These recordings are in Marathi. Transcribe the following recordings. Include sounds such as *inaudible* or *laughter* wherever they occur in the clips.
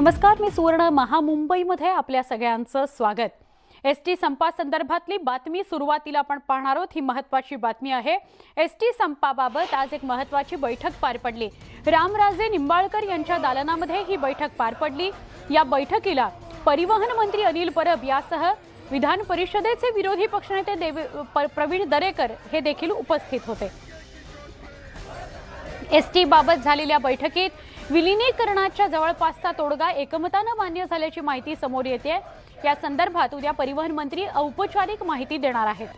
नमस्कार मी सुवर्ण महामुंबईमध्ये आपल्या सगळ्यांचं स्वागत. एस टी संपासंदर्भातली बातमी सुरुवातीला आपण पाहणार आहोत. ही महत्वाची बातमी आहे. एस टी संपाबाबत आज एक महत्वाची बैठक पार पडली. रामराजे निंबाळकर यांच्या दालनामध्ये ही बैठक पार पडली. या बैठकीला परिवहन मंत्री अनिल परब यासह विधान परिषदेचे विरोधी पक्षनेते देवी प- प्रवीण दरेकर हे देखील उपस्थित होते. एस टीबाबत झालेल्या बैठकीत विलिनीकरणाच्या जवळपासचा तोडगा एकमतानं मान्य झाल्याची माहिती समोर येते. या संदर्भात उद्या परिवहन मंत्री औपचारिक माहिती देणार आहेत.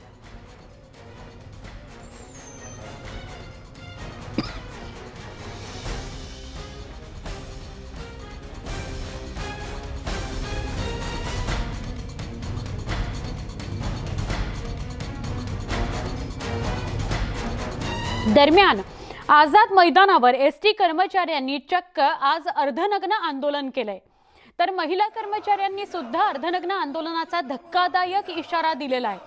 दरम्यान आझाद मैदानावर एस टी कर्मचाऱ्यांनी चक्क आज अर्धनग्न आंदोलन केलंय. तर महिला कर्मचाऱ्यांनी सुद्धा अर्धनग्न आंदोलनाचा धक्कादायक इशारा दिलेला आहे.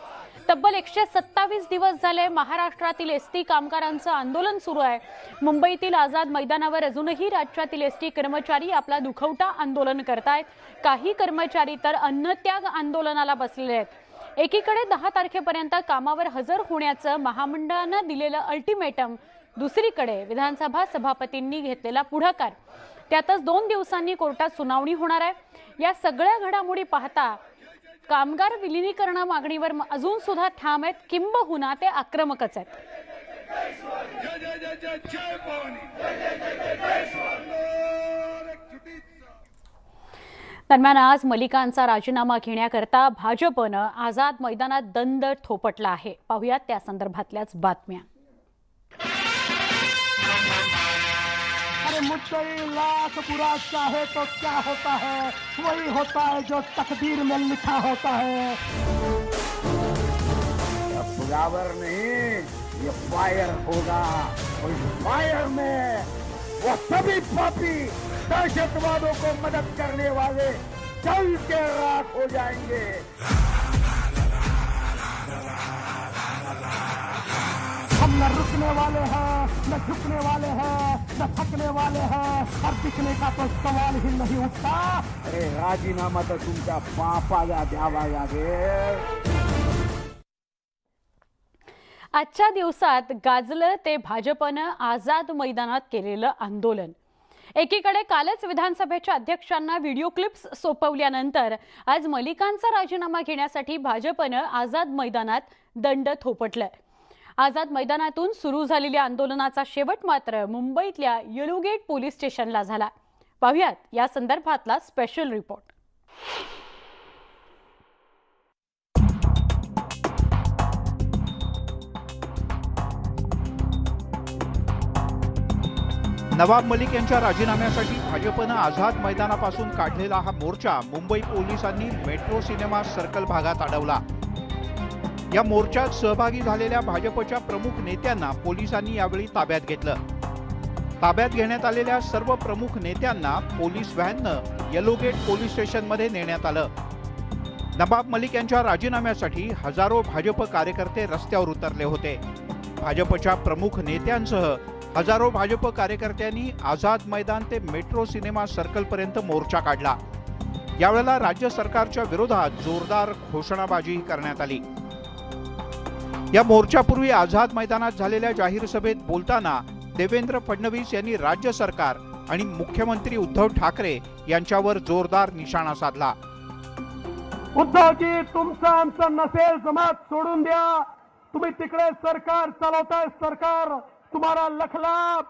तब्बल एकशे सत्तावीस दिवस झाले महाराष्ट्रातील एस टी कामगारांचं आंदोलन सुरू आहे. मुंबईतील आझाद मैदानावर अजूनही राज्यातील एस टी कर्मचारी आपला दुखवटा आंदोलन करतायत. काही कर्मचारी तर अन्नत्याग आंदोलनाला बसलेले आहेत. एकीकडे दहा तारखेपर्यंत कामावर हजर होण्याचं महामंडळानं दिलेलं अल्टिमेटम दुसरीकडे विधानसभा सभापतींनी घेतलेला पुढाकार. त्यातच दोन दिवसांनी कोर्टात सुनावणी होणार आहे. या सगळ्या घडामोडी पाहता कामगार विलिनीकरण मागणीवर अजून सुद्धा ठाम आहेत. किंबहुना ते आक्रमकच आहेत. दरम्यान आज मलिकांचा राजीनामा घेण्याकरता भाजपनं आझाद मैदानात दंड थोपटला आहे. पाहुयात त्या संदर्भातल्याच बातम्या. अरे लाख बुरा चाहे तो क्या होता है? वही होता है जो तकदीर में लिखा होता है। फ्लावर नहीं ये फायर होगा। और इस फायर में वो सभी पापी दहशतवादों को मदद करने वाले जल के राख हो जाएंगे। झुकने वाले हैं न झुकने वाले हैं न थकने वाले हैं। और दिखने का तो सवाल ही नहीं उठता। अरे राजीनामा तर तुमच्या पापाला द्यावा लागेल आजच्या दिवसात गाजलं ते भाजपनं आझाद मैदानात केलेलं आंदोलन. एकीकडे कालच विधानसभेच्या अध्यक्षांना व्हिडिओ क्लिप्स सोपवल्यानंतर आज मलिकांचा राजीनामा घेण्यासाठी भाजपनं आझाद मैदानात दंड थोपटलाय. आझाद मैदानातून सुरू झालेल्या आंदोलनाचा शेवट मात्र मुंबईतल्या येलुगेट पोलीस स्टेशनला झाला. पाहुयात या संदर्भातला स्पेशल रिपोर्ट नवाब मलिक यांच्या राजीनाम्यासाठी भाजपनं आझाद मैदानापासून काढलेला हा मोर्चा मुंबई पोलिसांनी मेट्रो सिनेमा सर्कल भागात अडवला. या मोर्चात सहभागी झालेल्या भाजपच्या प्रमुख नेत्यांना पोलिसांनी यावेळी ताब्यात घेतलं. ताब्यात घेण्यात आलेल्या सर्व प्रमुख नेत्यांना पोलीस व्हॅननं येलोगेट पोलीस स्टेशनमध्ये नेण्यात आलं. नवाब मलिक यांच्या राजीनाम्यासाठी हजारो भाजप कार्यकर्ते रस्त्यावर उतरले होते. भाजपच्या प्रमुख नेत्यांसह हजारो भाजप कार्यकर्त्यांनी आझाद मैदान ते मेट्रो सिनेमा सर्कलपर्यंत मोर्चा काढला. यावेळेला राज्य सरकारच्या विरोधात जोरदार घोषणाबाजीही करण्यात आली. या मोर्चापूर्वी आझाद मैदानात झालेल्या जाहीर सभेत बोलताना देवेंद्र फडणवीस यांनी राज्य सरकार आणि मुख्यमंत्री उद्धव ठाकरे यांच्यावर जोरदार निशाणा साधला. उद्धवजी तुमचं आमचं नसेल जमात सोडून द्या. तुम्ही तिकडे सरकार चालवताय सरकार तुम्हाला लखलाप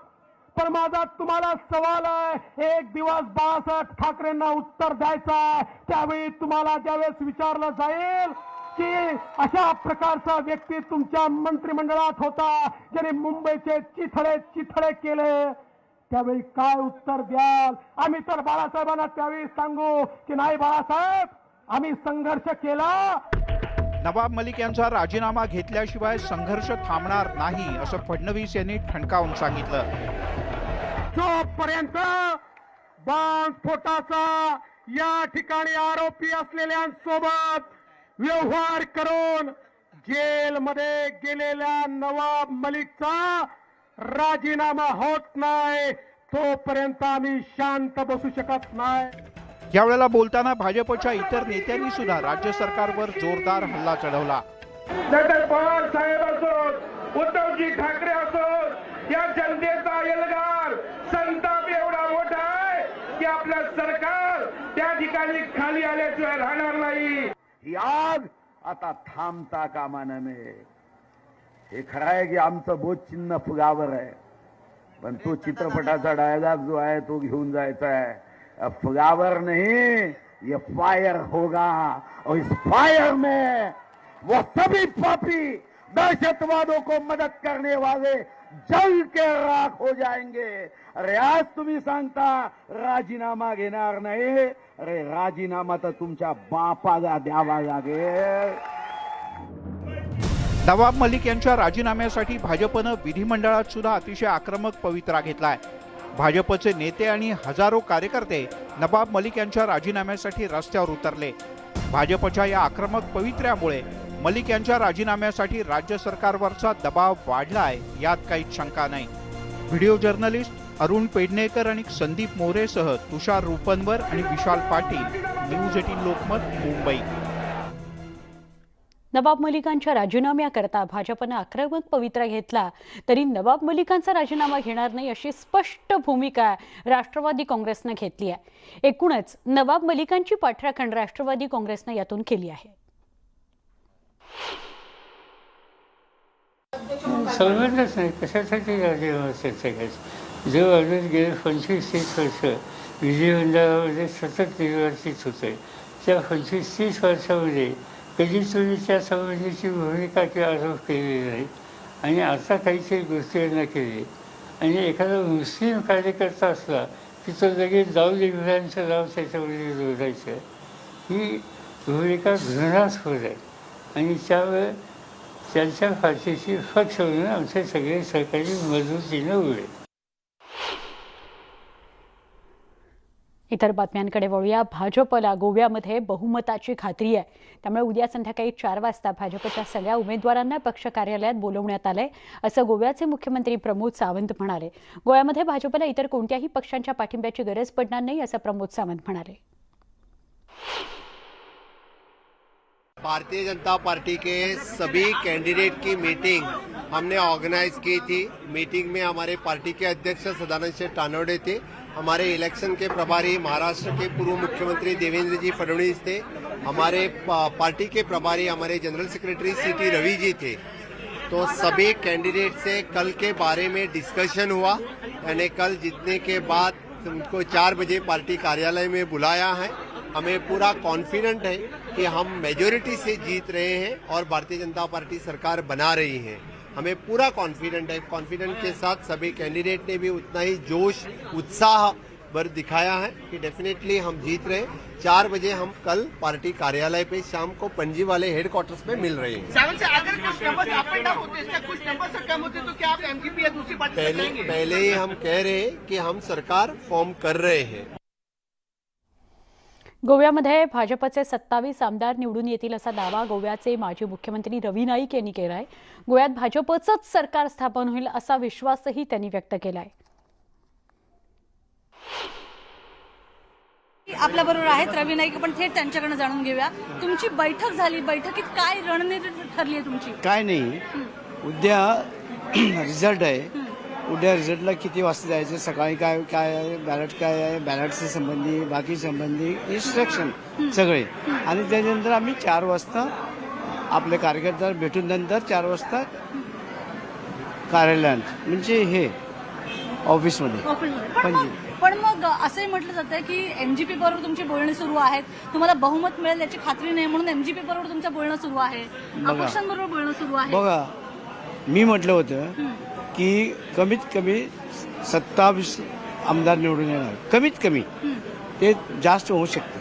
पण माझा तुम्हाला सवाल आहे एक दिवस बाळासाहेब ठाकरेंना उत्तर द्यायचं आहे. त्यावेळी तुम्हाला ज्यावेळेस विचारलं जाईल की अशा प्रकारचा व्यक्ती तुमच्या मंत्रिमंडळात होता ज्याने मुंबईचे चिथडे चिथडे केले. त्यावेळी काय उत्तर द्याल? आम्ही तर बाळासाहेबांना त्यावेळी सांगू की नाही बाळासाहेब आम्ही संघर्ष केला. नवाब मलिक यांचा राजीनामा घेतल्याशिवाय संघर्ष थांबणार नाही असं फडणवीस यांनी ठणकावून सांगितलं. जोपर्यंत बाणस्फोटाचा या ठिकाणी आरोपी असलेल्यांसोबत व्यवहार करून जेलमध्ये गेलेल्या नवाब मलिकचा राजीनामा होत नाही तोपर्यंत आम्ही शांत बसू शकत नाही. यावेळेला बोलताना भाजपच्या इतर नेत्यांनी सुद्धा राज्य सरकारवर जोरदार हल्ला चढवला. नंतर पवार साहेब असोत उद्धवजी ठाकरे असोत या जनतेचा एल्गार संताप एवढा मोठा आहे की आपलं सरकार त्या ठिकाणी खाली आल्याशिवाय राहणार नाही. ही आग आता थांबता कामा नये. हे खरं आहे की आमचं बोध चिन्ह फुगावर आहे. पण तो चित्रपटाचा डायलॉग जो आहे तो घेऊन जायचा आहे फुगावर नहीं ये फायर होगा. और इस फायर में वो सभी पापी दहशतवादों को मदद करने वाले जल के राख हो जाएंगे। अरे आज तुम्ही सांगता राजीनामा घेणार नाही। अरे राजीनामा तर तुमच्या बापाला द्यावा लागेल। नवाब मलिक यांच्या राजीनाम्यासाठी भाजपनं विधिमंडळात सुद्धा अतिशय आक्रमक पवित्रा घेतलाय. भाजपचे नेते आणि हजारो कार्यकर्ते नवाब मलिक यांच्या राजीनाम्यासाठी रस्त्यावर उतरले. भाजपच्या या आक्रमक पवित्र्यामुळे मलिक यांच्या राजीनाम्यासाठी राज्य सरकारवरचा दबाव वाढलाय यात काही शंका नाही. व्हिडिओ जर्नलिस्ट अरुण पेडणेकर आणि संदीप मोरेसह तुषार रुपनवर आणि विशाल पाटील न्यूज एटीन लोकमत मुंबई. नवाब मलिकांच्या राजीनाम्याकरता भाजपनं आक्रमक पवित्रा घेतला तरी नवाब मलिकांचा राजीनामा घेणार नाही अशी स्पष्ट भूमिका राष्ट्रवादी काँग्रेसनं घेतली आहे. एकूणच नवाब मलिकांची पाठराखण राष्ट्रवादी काँग्रेसनं यातून केली आहे. सर्वांनाच नाही कशासाठी राजीनामा हो चर्चा जो माणूस गेले पंचवीस तीस वर्ष विधिमंडळामध्ये सतत निर्वाचित होते त्या पंचवीस तीस वर्षामध्ये कधी तुम्ही त्या संबंधीची भूमिका किंवा आरोप केलेली नाही आणि आता काहीतरी गोष्टी यांना केली. आणि एखादा मुस्लिम कार्यकर्ता असला की तो लगेच जाऊन इब्राहिमचं नाव त्याच्यामध्ये जोडायचं. ही भूमिका घृणास्पद आहे. आणि त्यामुळे त्यांच्या फाशीशी फक्ष होऊन आमचे सगळे सहकारी मजबूतीनं उभे. इतर बातम्यांकडे वळूया. भाजपला गोव्यामध्ये बहुमताची खात्री आहे. त्यामुळे उद्या संध्याकाळी चार वाजता भाजपच्या सगळ्या उमेदवारांना पक्ष कार्यालयात बोलवण्यात आलंय असं गोव्याचे मुख्यमंत्री प्रमोद सावंत म्हणाले. गोव्यामध्ये भाजपला इतर कोणत्याही पक्षांच्या पाठिंब्याची गरज पडणार नाही असं प्रमोद सावंत म्हणाले. भारतीय जनता पार्टी के सभी कैंडिडेट की मीटिंग हमने ऑर्गेनाइज की थी। मीटिंग में हमारे पार्टी के अध्यक्ष सदानंद शेठ टानोडे थे। हमारे इलेक्शन के प्रभारी महाराष्ट्र के पूर्व मुख्यमंत्री देवेंद्र जी फडणवीस थे। हमारे पार्टी के प्रभारी हमारे general secretary C T Ravi ji थे। तो सभी कैंडिडेट से कल के बारे में डिस्कशन हुआ। यानी कल जीतने के बाद उनको चार बजे पार्टी कार्यालय में बुलाया है। हमें पूरा कॉन्फिडेंट है कि हम मेजोरिटी से जीत रहे हैं और भारतीय जनता पार्टी सरकार बना रही है। हमें पूरा कॉन्फिडेंट है। कॉन्फिडेंट के साथ सभी कैंडिडेट ने भी उतना ही जोश उत्साह भर दिखाया है कि डेफिनेटली हम जीत रहे हैं। चार बजे हम कल पार्टी कार्यालय पे शाम को पणजी वाले हेडक्वार्टर्स में मिल रहे हैं। से अगर कुछ नंबर से कम होते तो क्या आप एमजीपी या दूसरी पार्टी पहले पहले ही हम कह रहे हैं कि हम सरकार फॉर्म कर रहे हैं। गोव्यामध्ये भाजपचे सत्तावीस आमदार निवडून येतील असा दावा गोव्याचे माजी मुख्यमंत्री रवी नाईक यांनी केला आहे गोव्यात भाजपचंच सरकार स्थापन होईल असा विश्वासही त्यांनी व्यक्त केला आहे आपल्या बरोबर आहेत रवी नाईक आपण थेट त्यांच्याकडे जाणून घेऊया. तुमची बैठक झाली. बैठकीत काय रणनीती ठरली आहे तुमची? काय नाही. उद्या *clears throat* रिझल्ट आहे. उद्या रिझल्टला किती वाजता जायचं? सकाळी काय काय आहे? बॅलट काय आहे? बॅलटचे संबंधी बाकी संबंधी इन्स्ट्रक्शन सगळे. आणि त्याच्यानंतर आम्ही चार वाजता आपले कार्यकर्त्याला भेटून नंतर चार वाजता कार्यालयात म्हणजे हे ऑफिसमध्ये. पण मग- पणजी पण मग असंही म्हटलं जातं की एमजीपी बरोबर तुमची बोलणी सुरू आहेत. तुम्हाला बहुमत मिळेल याची खात्री नाही म्हणून एमजीपी बरोबर तुमचं बोलणं सुरू आहे. अपक्षांबरोबर बोलणं सुरू आहे. बघा. मी म्हटलं होतं की कमीत कमी सत्तावीस आमदार निवडून येणार. कमीत कमी. ते जास्त होऊ शकते.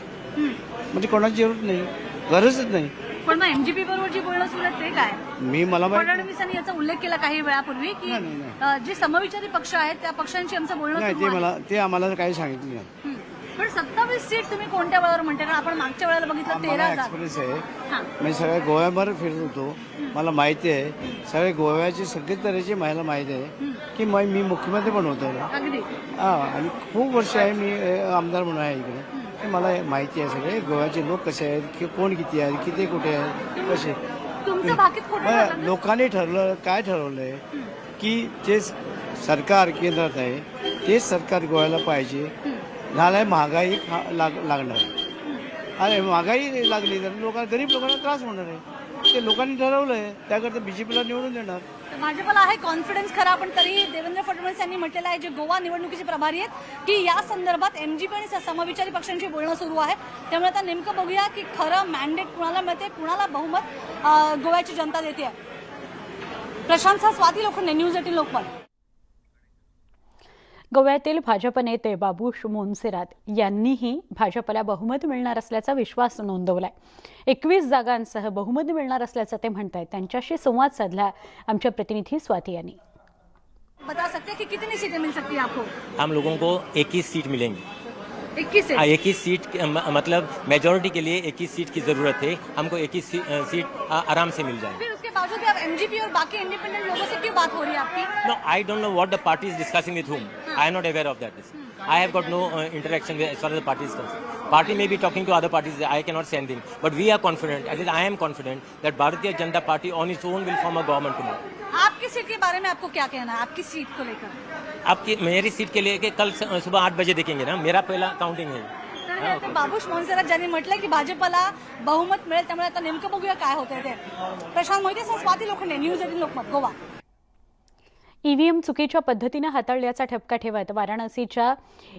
म्हणजे कोणाची जरूरत नाही. गरजच नाही. पण मग एमजीपी बरोबर जी बोलणं सुरू आहे ते काय? मी मला माहीत. फडणवीसांनी याचा उल्लेख केला काही वेळापूर्वी की नाही, नाही, अ, जे समविचारी पक्ष आहेत त्या पक्षांशी आमचं बोलणं नाही सुरू ते आहे. मला ते आम्हाला काही सांगितलं नाही. हं. पण सत्तावीस सीट तुम्ही कोणत्या वेळेवर म्हणता कारण आपण मागच्या वेळेला बघितलं तेरा मला एक्सपिरियन्स आहे. मी सगळ्या गोव्याभर फिरत होतो. मला माहिती आहे सगळे गोव्याची सगळी तऱ्हेची मला माहिती आहे की मग मी मुख्यमंत्री पण होतो. अगदी. हा आणि खूप वर्ष आहे मी अ, आमदार म्हणून आहे इकडे. मला माहिती आहे सगळे गोव्याचे लोक कसे आहेत की कोण किती आहेत किती कुठे आहेत कसे? तुमचं बाकीत खोटं मग झालं? ना? लोकांनी ठरलं काय ठरवलंय की जे स- सरकार केंद्रात आहे तेच सरकार गोव्याला पाहिजे. झालाय महागाई खा- लाग लागणार अरे महागाई लागली तर लोकांना गरीब लोकांना त्रास होणार आहे. ते लोकांनी ठरवलंय त्याकरता बीजेपीला निवडून देणार. भाजपला आहे कॉन्फिडन्स खरा पण तरी देवेंद्र फडणवीस यांनी म्हटलेलं आहे जे गोवा निवडणुकीचे प्रभारी आहेत की या संदर्भात एमजीपी आणि समविचारी पक्षांशी बोलणं सुरू आहे. त्यामुळे आता नेमकं बघूया की खरं मॅन्डेट कुणाला मिळते कुणाला बहुमत गोव्याची जनता देते. प्रशांत सा स्वाती लोखंडे न्यूज एटीन लोकमत. गोव्यातील भाजप नेते बाबूश मोन्सेरात यांनीही भाजपला बहुमत मिळणार असल्याचा विश्वास नोंदवलाय. एकवीस जागांसह बहुमत मिळणार असल्याचं ते म्हणतायत. त्यांच्याशी संवाद साधला आमच्या प्रतिनिधी स्वाती यांनी. बता सकते हैं कि कितनी सीटें मिल सकती है आपको? हम लोगों को 21 सीट मिलेंगी। इक्कीस हाँ, 21 सीट मतलब मेजोरिटी के लिए 21 सीट की ज़रूरत है। हमको 21 सी, अ, सीट आराम से मिल जाए फिर उसके बावजूद अब एमजीपी और बाकी इंडिपेंडेंट लोगों से क्यों बात हो रही है आपकी? No I don't know what the party is discussing with whom. I am not aware of that I have got no interaction with as far the party is concern party may be talking to other parties i cannot say anything. But we are confident at least i am confident that bharatiya janata party on its own will form a government tomorrow. आपकी सीट के बारे में आपको क्या कहना है? आपकी सीट को लेकर। आपकी मेरी सीट के लिए कि कल सुबह आठ बजे देखेंगे ना? मेरा पहला काउंटिंग है। तर बाबूश मोन्सेरात ज्यांनी म्हटलंय की भाजपला बहुमत मिळेल त्यामुळे आता नेमकं बघूया काय होतंय ते. Prashant Mohite sir Swati Lokhande news eighteen Lokmat Goa. EVM चुकीच्या पद्धतीनं हाताळल्याचा ठपका ठेवत वाराणसीच्या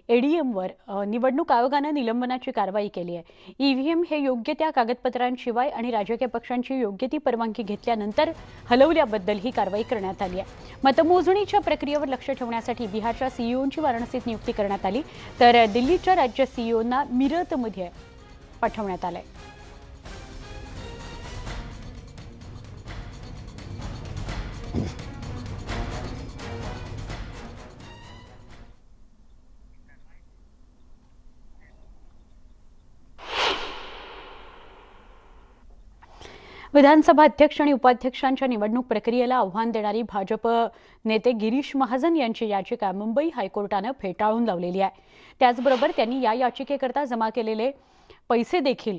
एडीएमवर निवडणूक आयोगानं निलंबनाची कारवाई केली आहे. ईव्हीएम हे योग्य त्या कागदपत्रांशिवाय आणि राजकीय पक्षांची योग्य ती परवानगी घेतल्यानंतर हलवल्याबद्दल ही कारवाई करण्यात आली आहे. मतमोजणीच्या प्रक्रियेवर लक्ष ठेवण्यासाठी बिहारच्या सीईओंची वाराणसीत नियुक्ती करण्यात आली. तर दिल्लीच्या राज्य सीईओंना मिरतमध्ये पाठवण्यात आलं आहे विधानसभा अध्यक्ष आणि उपाध्यक्षांच्या निवडणूक प्रक्रियेला आव्हान देणारी भाजप नेते गिरीश महाजन यांची याचिका मुंबई हायकोर्टानं फेटाळून लावलेली आहे. त्याचबरोबर त्यांनी या याचिकेकरता जमा केलेले पैसे देखील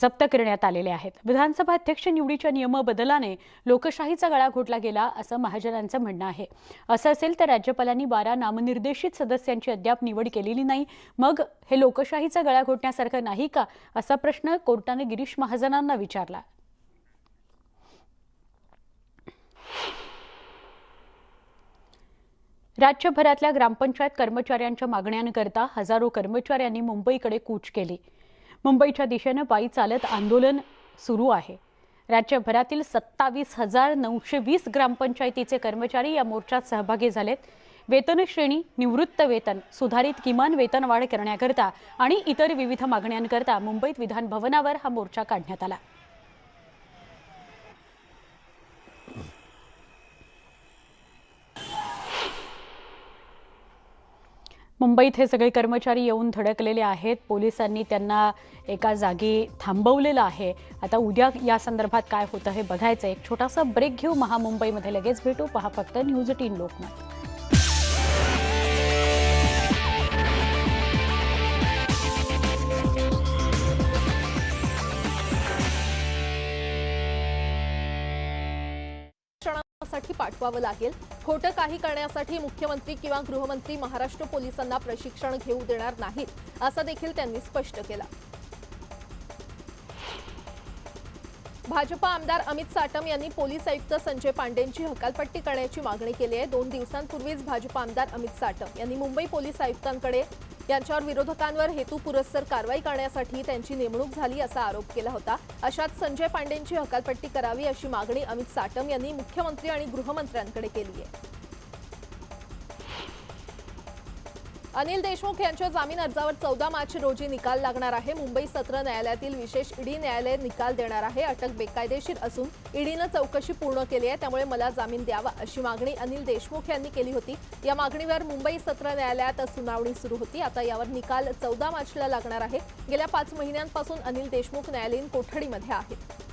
जप्त करण्यात आलेले आहेत. विधानसभा अध्यक्ष निवडीच्या नियमबदलाने लोकशाहीचा गळा घोटला गेला असं महाजनांचं म्हणणं आहे. असं असेल तर राज्यपालांनी बारा नामनिर्देशित सदस्यांची अद्याप निवड केलेली नाही. मग हे लोकशाहीचा गळा घोटण्यासारखं नाही का? असा प्रश्न कोर्टाने गिरीश महाजनांना विचारला. राज्यभरातल्या ग्रामपंचायत कर्मचाऱ्यांच्या मागण्यांकरता हजारो कर्मचाऱ्यांनी मुंबईकडे कूच केली. मुंबईच्या दिशेनं पायी चालत आंदोलन सुरू आहे. राज्यभरातील सत्तावीस हजार नऊशे वीस ग्रामपंचायतीचे कर्मचारी या मोर्चात सहभागी झालेत. वेतन श्रेणी निवृत्त वेतन सुधारित किमान वेतनवाढ करण्याकरता आणि इतर विविध मागण्यांकरता मुंबईत विधान भवनावर हा मोर्चा काढण्यात आला. मुंबईत हे सगळे कर्मचारी येऊन धडकलेले आहेत. पोलिसांनी त्यांना एका जागी थांबवलेलं आहे. आता उद्या या संदर्भात काय होतं हे बघायचं एक छोटासा ब्रेक घेऊ. महामुंबईमध्ये लगेच भेटू. पहा फक्त न्यूज टीन लोकमत. साठी पाठवावं लागेल. खोटं काही करण्यासाठी मुख्यमंत्री किंवा गृहमंत्री महाराष्ट्र पोलिसांना प्रशिक्षण घेऊ देणार नाहीत असं देखील त्यांनी स्पष्ट केलं. भाजपा आमदार अमित साटम यांनी पोलीस आयुक्त संजय पांडेंची हकालपट्टी करण्याची मागणी केली आहे. दोन दिवसांपूर्वीच भाजपा आमदार अमित साटम यांनी मुंबई पोलीस आयुक्तांकडे यांच्यावर विरोधकांवर हेतुपुरस्सर कारवाई करण्यासाठी त्यांची नेमणूक झाली असा आरोप केला होता. अशात संजय पांडेंची हकालपट्टी करावी अशी मागणी अमित साटम यांनी मुख्यमंत्री आणि गृहमंत्र्यांकडे केली आहे. अनिल देशमुख यांच्या जामीन अर्जावर चौदा मार्च रोजी निकाल लागणार आहे. मुंबई सत्र न्यायालयातील विशेष ईडी न्यायालय निकाल देणार आहे. अटक बेकायदेशीर असून ईडीनं चौकशी पूर्ण केली आहे. त्यामुळे मला जामीन द्यावा अशी मागणी अनिल देशमुख यांनी केली होती. या मागणीवर मुंबई सत्र न्यायालयात सुनावणी सुरू होती. आता यावर निकाल चौदा मार्चला लागणार आहे. गेल्या पाच महिन्यांपासून अनिल देशमुख न्यायालयीन कोठडीमध्ये आहेत.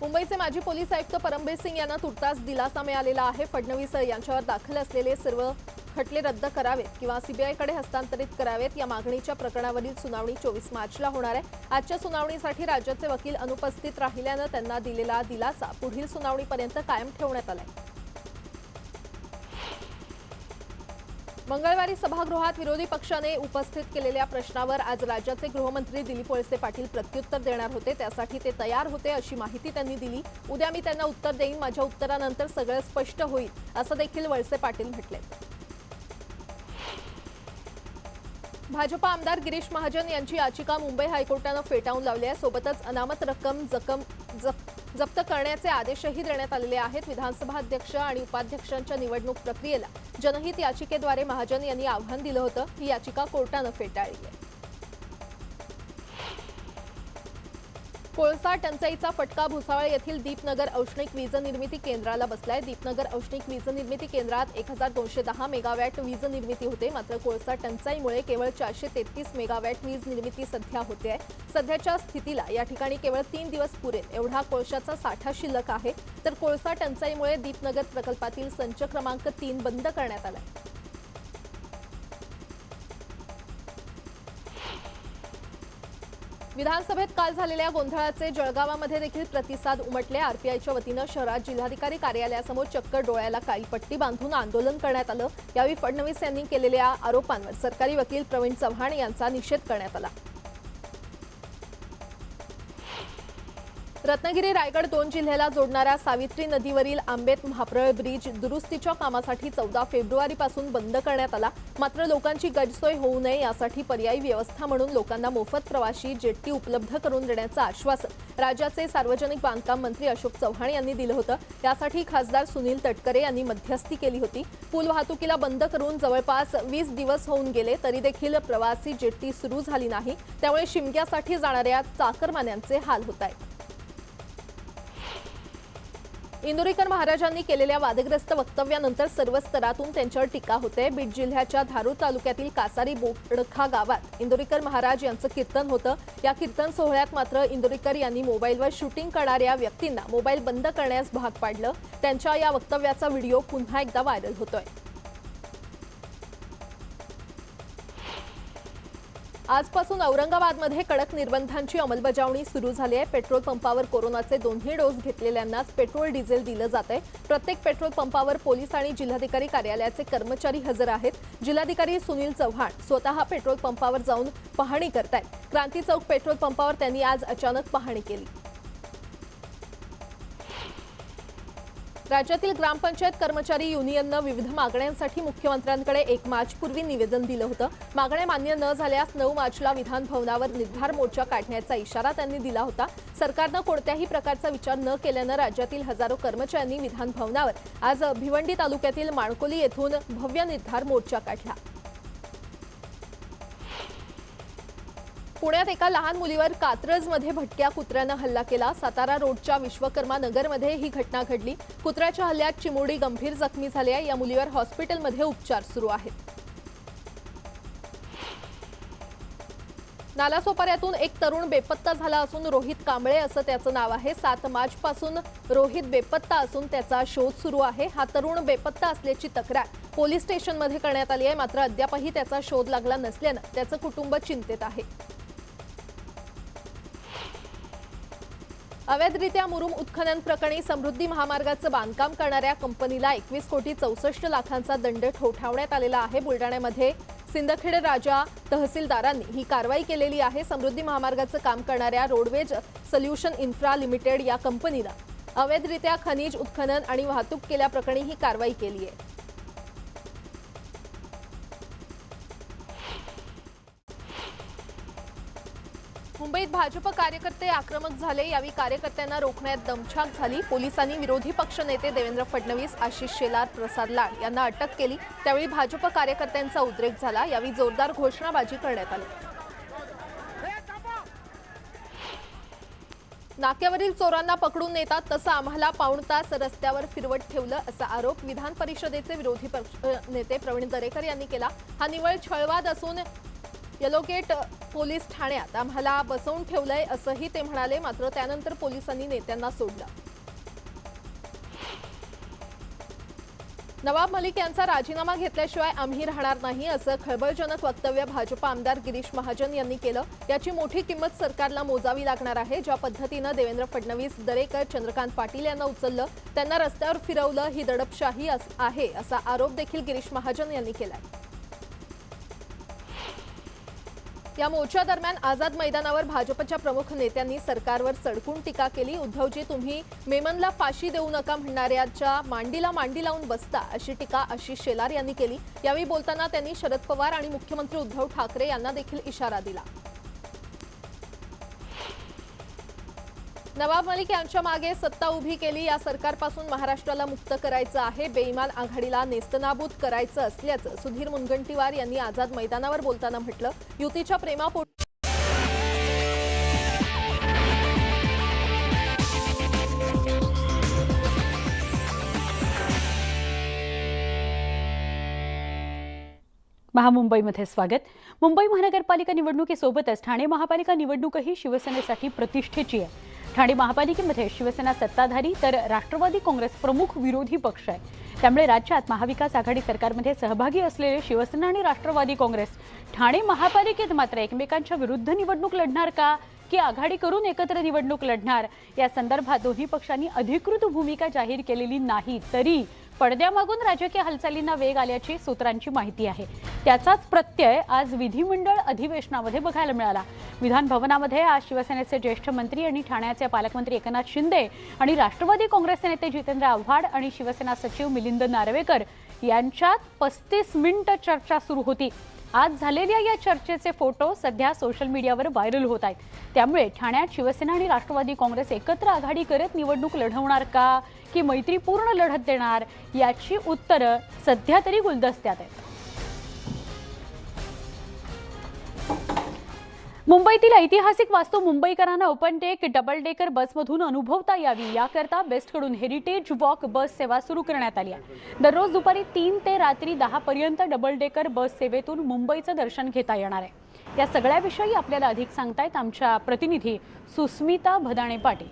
मुंबईचे माजी पोलीस आयुक्त परमबीर सिंग यांना तुर्तास दिलासा मिळालेला आहे. फडणवीस यांच्यावर दाखल असलेले सर्व खटले रद्द करावेत किंवा सीबीआयकडे हस्तांतरित करावेत या मागणीच्या प्रकरणावरील सुनावणी चोवीस मार्चला होणार आहे. आजच्या सुनावणीसाठी राज्याचे वकील अनुपस्थित राहिल्यानं त्यांना दिलेला दिलासा पुढील सुनावणीपर्यंत कायम ठेवण्यात आलाय. मंगळवारी सभागृहात विरोधी पक्षाने उपस्थित केलेल्या प्रश्नावर आज राज्याचे गृहमंत्री दिलीप वळसे पाटील प्रत्युत्तर देणार होते. त्यासाठी ते तयार होते अशी माहिती त्यांनी दिली. उद्या मी त्यांना उत्तर देईन. माझ्या उत्तरानंतर सगळं स्पष्ट होईल असं देखील वळसे पाटील म्हटले. भाजपा आमदार गिरीश महाजन यांची याचिका मुंबई हायकोर्टानं फेटाळून लावली आहे. सोबतच अनामत रक्कम जखम जप जप्त करण्याचे आदेशही देण्यात आलेले आहेत. विधानसभा अध्यक्ष आणि उपाध्यक्षांच्या निवडणूक प्रक्रियेला जनहित याचिकेद्वारे महाजन यांनी आव्हान दिलं होतं. ही याचिका कोर्टानं फेटाळली आहे. कोळसा टंचाईचा फटका भुसावळ येथील दीपनगर औष्णिक वीज निर्मिती केंद्राला बसलाय. दीपनगर औष्णिक वीज निर्मिती केंद्रात एक हजार दोनशे दहा मेगावॅट वीज निर्मिती होते. मात्र कोळसा टंचाईमुळे केवळ चारशे तेहतीस मेगावॅट वीज निर्मिती सध्या होते आहे. सध्याच्या स्थितीला या ठिकाणी केवळ तीन दिवस पुरेल. एवढा कोळशाचा साठा शिल्लक आहे. तर कोळसा टंचाईमुळे दीपनगर प्रकल्पातील संच क्रमांक तीन बंद करण्यात आलाय. विधानसभेत काल झालेल्या गोंधळाचे जळगावामध्ये देखील प्रतिसाद उमटले. आरपीआयच्या वतीनं शहरात जिल्हाधिकारी कार्यालयासमोर चक्क डोळ्याला काळी पट्टी बांधून आंदोलन करण्यात आलं. यावेळी फडणवीस यांनी केलेल्या आरोपांवर सरकारी वकील प्रवीण चव्हाण यांचा निषेध करण्यात आला. रत्नागिरी रायगड दोन जिल्ह्याला जोडणाऱ्या सावित्री नदीवरील आंबेत म्हाप्रळ ब्रिज दुरुस्तीच्या कामासाठी चौदा फेब्रुवारीपासून बंद करण्यात आला. मात्र लोकांची गैरसोय होऊ नये यासाठी पर्यायी व्यवस्था म्हणून लोकांना मोफत प्रवाशी जेट्टी उपलब्ध करून देण्याचं आश्वासन राज्याचे सार्वजनिक बांधकाम मंत्री अशोक चव्हाण यांनी दिलं होतं. यासाठी खासदार सुनील तटकरे यांनी मध्यस्थी केली होती. पूल वाहतुकीला बंद करून जवळपास वीस दिवस होऊन गेले तरी देखील प्रवासी जेट्टी सुरू झाली नाही. त्यामुळे शिमग्यासाठी जाणाऱ्या चाकरमान्यांचे हाल होत आहेत. इंदुरीकर महाराजांनी केलेल्या वादग्रस्त वक्तव्यानंतर सर्व स्तरातून त्यांच्यावर टीका होते. बीड जिल्ह्याच्या धारूर तालुक्यातील कासारी बोडखा गावात इंदुरीकर महाराज यांचं कीर्तन होतं. या कीर्तन सोहळ्यात मात्र इंदुरीकर यांनी मोबाईलवर शूटिंग करणाऱ्या व्यक्तींना मोबाईल बंद करण्यास भाग पाडलं. त्यांच्या या वक्तव्याचा व्हिडिओ पुन्हा एकदा व्हायरल होतोय. आजपासून औरंगाबादमध्ये कडक निर्बंधांची अंमलबजावणी सुरू झाली आहे. पेट्रोल पंपावर कोरोनाचे दोन्ही डोस घेतलेल्यांनाच पेट्रोल डिझेल दिलं जात आहे. प्रत्येक पेट्रोल पंपावर पोलीस आणि जिल्हाधिकारी कार्यालयाचे कर्मचारी हजर आहेत. जिल्हाधिकारी सुनील चव्हाण स्वतः पेट्रोल पंपावर जाऊन पाहणी करतायत. क्रांती चौक पेट्रोल पंपावर त्यांनी आज अचानक पाहणी केली. राज्यातील ग्रामपंचायत कर्मचारी युनियननं विविध मागण्यांसाठी मुख्यमंत्र्यांकडे एक मार्चपूर्वी निवेदन दिलं होतं. मागण्या मान्य न झाल्यास नऊ मार्चला विधानभवनावर निर्धार मोर्चा काढण्याचा इशारा त्यांनी दिला होता. सरकारनं कोणत्याही प्रकारचा विचार न केल्यानं राज्यातील हजारो कर्मचाऱ्यांनी विधानभवनावर आज भिवंडी तालुक्यातील माणकोली येथून भव्य निर्धार मोर्चा काढला. पुण्यात एका लहान मुलीवर कात्रजमध्ये भटक्या कुत्र्यानं हल्ला केला. सातारा रोडच्या विश्वकर्मा नगरमध्ये ही घटना घडली. कुत्र्याच्या हल्ल्यात चिमुरडी गंभीर जखमी झाली आहे. या मुलीवर हॉस्पिटलमध्ये उपचार सुरू आहेत. नालासोपाऱ्यातून एक तरुण बेपत्ता झाला असून रोहित कांबळे असं त्याचं नाव आहे. सात मार्चपासून रोहित बेपत्ता असून त्याचा शोध सुरू आहे. हा तरुण बेपत्ता असल्याची तक्रार पोलीस स्टेशनमध्ये करण्यात आली आहे. मात्र अद्यापही त्याचा शोध लागला नसल्यानं त्याचं कुटुंब चिंतेत आहे. अवैधरित्या मुरुम उत्खनन प्रकरणी समृद्धी महामार्गाचं बांधकाम करणाऱ्या कंपनीला एकवीस कोटी चौसष्ट लाखांचा दंड ठोठावण्यात आलेला आहे. बुलडाण्यामध्ये सिंदखेड राजा तहसीलदारांनी ही कारवाई केलेली आहे. समृद्धी महामार्गाचं काम करणाऱ्या रोडवेज सोल्युशन इन्फ्रा लिमिटेड या कंपनीला अवैधरित्या खनिज उत्खनन आणि वाहतूक केल्याप्रकरणी ही कारवाई केली आहे मुंबईत भाजप कार्यकर्ते आक्रमक झाले. यावेळी कार्यकर्त्यांना रोखण्यात दमछाक झाली. पोलिसांनी विरोधी पक्षनेते देवेंद्र फडणवीस आशिष शेलार प्रसाद लाड यांना अटक केली. त्यावेळी भाजप कार्यकर्त्यांचा उद्रेक झाला. यावेळी जोरदार घोषणाबाजी करण्यात आली. नाक्यावरील चोरांना पकडून नेतात तसं आम्हाला पाऊण तास रस्त्यावर फिरवत ठेवलं असा आरोप विधान परिषदेचे विरोधी पक्ष नेते प्रवीण दरेकर यांनी केला. हा निवळ छळवाद असून येलोगेट पोलीस ठाण्यात आम्हाला बसवून ठेवलंय असंही ते म्हणाले. मात्र त्यानंतर पोलिसांनी नेत्यांना सोडलं. नवाब मलिक यांचा राजीनामा घेतल्याशिवाय आम्ही राहणार नाही असं खळबळजनक वक्तव्य भाजप आमदार गिरीश महाजन यांनी केलं. याची मोठी किंमत सरकारला मोजावी लागणार आहे. ज्या पद्धतीनं देवेंद्र फडणवीस दरेकर चंद्रकांत पाटील यांना उचललं त्यांना रस्त्यावर फिरवलं ही दडपशाही आहे असा आरोप देखील गिरीश महाजन यांनी केलाय. या मोर्चा दरम्यान आझाद मैदानावर भाजपच्या प्रमुख नेत्यांनी सरकारवर सडकून टीका केली. उद्धवजी तुम्ही मेमनला फाशी देऊ नका म्हणणाऱ्याच्या मांडीला मांडी लावून बसता अशी टीका आशिष शेलार यांनी केली. यावेळी बोलताना त्यांनी शरद पवार आणि मुख्यमंत्री उद्धव ठाकरे यांना देखील इशारा दिला. नवाब मलिक यांच्या मागे सत्ता उभी केली. या सरकारपासून महाराष्ट्राला मुक्त करायचं आहे. बेईमान आघाडीला नेस्तनाबूत करायचं असल्याचं सुधीर मुनगंटीवार यांनी आझाद मैदानावर बोलताना म्हटलं. युतीच्या प्रेमापोटी महामुंबईमध्ये स्वागत. मुंबई महानगरपालिका निवडणुकीसोबतच ठाणे महापालिका निवडणूकही शिवसेनेसाठी प्रतिष्ठेची आहे. ठाणे महापालिकेमध्ये शिवसेना सत्ताधारी तर राष्ट्रवादी काँग्रेस प्रमुख विरोधी पक्ष आहे. त्यामुळे राज्यात महाविकास आघाडी सरकारमध्ये सहभागी असलेले शिवसेना आणि राष्ट्रवादी काँग्रेस ठाणे महापालिकेत मात्र एकमेकांच्या विरुद्ध निवडणूक लढणार का? की आघाडी करून एकत्र निवडणूक लढणार? या संदर्भात दोन्ही पक्षांनी अधिकृत भूमिका जाहीर केलेली नाही तरी पडद्यामागून राजकीय हालचालींना वेग आल्याची सूत्रांची माहिती आहे. त्याचाच प्रत्यय आज विधिमंडळ अधिवेशनामध्ये बघायला मिळाला. विधान भवनामध्ये आज शिवसेनेचे ज्येष्ठ मंत्री आणि ठाण्याचे पालकमंत्री एकनाथ शिंदे आणि राष्ट्रवादी काँग्रेसचे नेते जितेंद्र आव्हाड आणि शिवसेना सचिव मिलिंद नार्वेकर यांच्यात पस्तीस मिनिटं चर्चा सुरू होती. आज झालेल्या या चर्चेचे फोटो सध्या सोशल मीडियावर व्हायरल होत आहेत. त्यामुळे ठाण्यात शिवसेना आणि राष्ट्रवादी काँग्रेस एकत्र आघाडी करत निवडणूक लढवणार का की मैत्रीपूर्ण लढत देणार याची उत्तरं सध्या तरी गुलदस्त्यात आहेत. मुंबईतील ऐतिहासिक वास्तू मुंबईकरांना ओपन डेक डबल डेकर बसमधून अनुभवता यावी. याकरता बेस्टकडून हेरिटेज वॉक बस सेवा सुरू करण्यात आली आहे. दररोज दुपारी तीन ते रात्री दहा पर्यंत डबल डेकर बस सेवेतून मुंबईचं दर्शन घेता येणार आहे. या सगळ्याविषयी आपल्याला अधिक सांगतायत आमच्या प्रतिनिधी सुस्मिता भदाणे पाटील.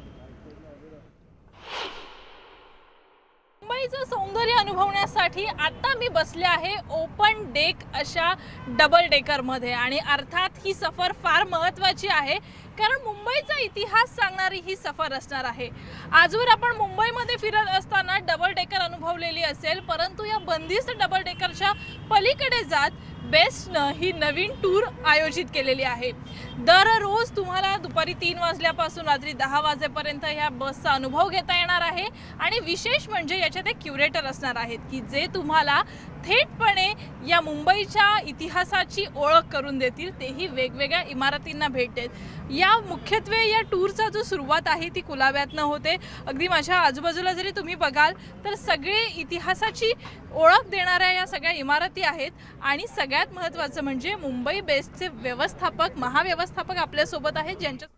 मुंबईचं सौंदर्य अनुभवण्यासाठी आता मी बसले आहे ओपन डेक अशा डबल डेकरमध्ये आणि अर्थात ही सफर फार महत्त्वाची आहे. कारण मुंबईचा इतिहास सांगणारी ही सफर असणार आहे. आजवर आपण मुंबईमध्ये फिरत असताना डबल डेकर अनुभवलेली असेल परंतु या बंदिस्त डबल डेकरच्या पलीकडे जात बेस्टनं ही नवीन टूर आयोजित केलेली आहे. दररोज तुम्हाला दुपारी तीन वाजल्यापासून रात्री दहा वाजेपर्यंत ह्या बसचा अनुभव घेता येणार आहे. आणि विशेष म्हणजे याच्यात एक क्युरेटर असणार आहेत की जे तुम्हाला थेटपणे या मुंबईच्या इतिहासाची ओळख करून देतील. तेही वेगवेगळ्या इमारतींना भेट देत. या मुख्यत्वे या टूरचा जो सुरुवात आहे ती कुलाव्यातनं होते. अगदी माझ्या आजूबाजूला जरी तुम्ही बघाल तर सगळे इतिहासाची ओळख देणाऱ्या या सगळ्या इमारती आहेत. आणि सगळ्यात महत्त्वाचं म्हणजे मुंबई बेस्टचे व्यवस्थापक महाव्यवस्थापक आपल्यासोबत आहेत ज्यांच्या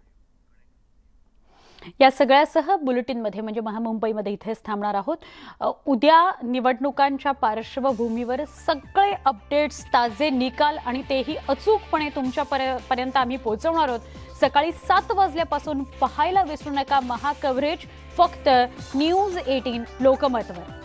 या सगळ्यासह बुलेटिनमध्ये म्हणजे महामुंबईमध्ये इथेच थांबणार आहोत. उद्या निवडणुकांच्या पार्श्वभूमीवर सगळे अपडेट्स ताजे निकाल आणि तेही अचूकपणे तुमच्या पर्य- पर्यंत आम्ही पोहोचवणार आहोत. सकाळी सात वाजल्यापासून पाहायला विसरू नका महाकव्हरेज फक्त न्यूज एटीन लोकमतवर.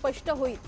स्पष्ट होईल.